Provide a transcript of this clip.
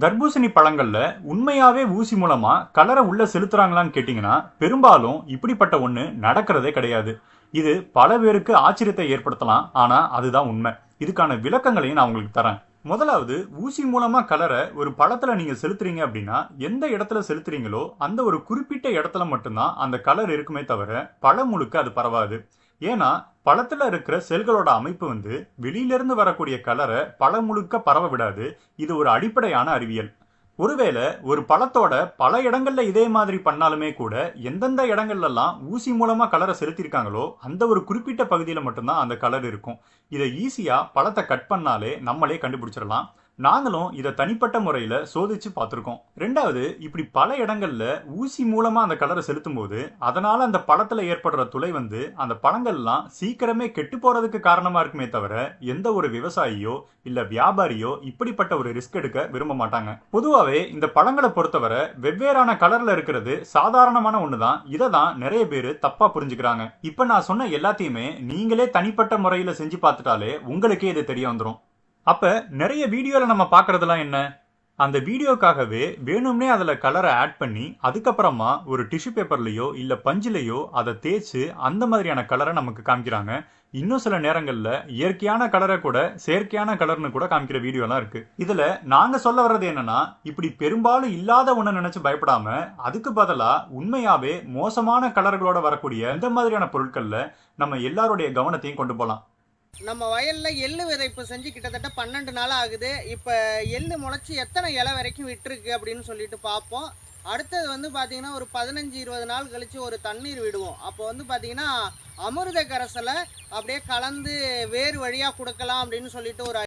தர்பூசணி பழங்கள்ல உண்மையாவே ஊசி மூலமா கலரை உள்ள செலுத்துறாங்களான்னு கேட்டீங்கன்னா பெரும்பாலும் இப்படிப்பட்ட ஒண்ணு நடக்கிறதே கிடையாது. இது பல பேருக்கு ஆச்சரியத்தை ஏற்படுத்தலாம். ஆனா அதுதான் உண்மை. இதுக்கான விளக்கங்களையும் நான் உங்களுக்கு தரேன். முதலாவது ஊசி மூலமா கலரை ஒரு பழத்துல நீங்க செலுத்துறீங்க அப்படின்னா எந்த இடத்துல செலுத்துறீங்களோ அந்த ஒரு குறிப்பிட்ட இடத்துல மட்டும்தான் அந்த கலர் இருக்குமே தவிர பழம் முழுக்க அது பரவாது. ஏன்னா பழத்தில் இருக்கிற செல்களோட அமைப்பு வந்து வெளியிலிருந்து வரக்கூடிய கலரை பழம் முழுக்க பரவ விடாது. இது ஒரு அடிப்படையான அறிவியல். ஒருவேளை ஒரு பழத்தோட பல இடங்கள்ல இதே மாதிரி பண்ணாலுமே கூட எந்தெந்த இடங்கள்லாம் ஊசி மூலமா கலரை செலுத்திருக்காங்களோ அந்த ஒரு குறிப்பிட்ட பகுதியில் மட்டும்தான் அந்த கலர் இருக்கும். இதை ஈஸியா பழத்தை கட் பண்ணாலே நம்மளே கண்டுபிடிச்சிடலாம். நாங்களும் இதை தனிப்பட்ட முறையில் சோதிச்சு பார்த்துருக்கோம். ரெண்டாவது இப்படி பல இடங்கள்ல ஊசி மூலமா அந்த கலரை செலுத்தும் போது அதனால அந்த பழத்துல ஏற்படுற துளை வந்து அந்த பழங்கள்லாம் சீக்கிரமே கெட்டு போறதுக்கு காரணமா இருக்குமே தவிர எந்த ஒரு விவசாயியோ இல்ல வியாபாரியோ இப்படிப்பட்ட ஒரு ரிஸ்க் எடுக்க விரும்ப மாட்டாங்க. பொதுவாகவே இந்த பழங்களை பொறுத்தவரை வெவ்வேறான கலர்ல இருக்கிறது சாதாரணமான ஒன்று தான் இதை தான் நிறைய பேர் தப்பா புரிஞ்சுக்கிறாங்க. இப்போ நான் சொன்ன எல்லாத்தையுமே நீங்களே தனிப்பட்ட முறையில் செஞ்சு பார்த்துட்டாலே உங்களுக்கே இது தெரிய வந்துடும் அப்ப நிறைய வீடியோவில் நம்ம பார்க்குறதுலாம் என்ன? அந்த வீடியோக்காகவே வேணும்னே அதில் கலரை ஆட் பண்ணி அதுக்கப்புறமா ஒரு டிஷ்யூ பேப்பர்லேயோ இல்லை பஞ்சிலையோ அதை தேய்ச்சு அந்த மாதிரியான கலரை நமக்கு காமிக்கிறாங்க. இன்னும் சில நேரங்களில் இயற்கையான கலரை கூட செயற்கையான கலர்னு கூட காமிக்கிற வீடியோலாம் இருக்கு. இதில் நாங்கள் சொல்ல வர்றது என்னன்னா இப்படி பெரும்பாலும் இல்லாத ஒன்று நினச்சி பயப்படாம அதுக்கு பதிலாக உண்மையாவே மோசமான கலர்களோட வரக்கூடிய இந்த மாதிரியான பொருட்களில் நம்ம எல்லாருடைய கவனத்தையும் கொண்டு போகலாம் நம்ம வயல்ல எள்ளு விதைப்பு செஞ்சு கிட்டத்தட்ட பன்னெண்டு நாள் ஆகுது. இப்போ எள்ளு முளைச்சி எத்தனை இலை வரைக்கும் விட்டுருக்கு அப்படின்னு சொல்லிட்டு பார்ப்போம் அடுத்தது வந்து பார்த்தீங்கன்னா ஒரு பதினஞ்சு இருபது நாள் கழிச்சு ஒரு தண்ணீர் விடுவோம். அப்போ வந்து பார்த்தீங்கன்னா அமிர்த கரசலை அப்படியே கலந்து வேர் வழியாக கொடுக்கலாம் அப்படின்னு சொல்லிட்டு ஒரு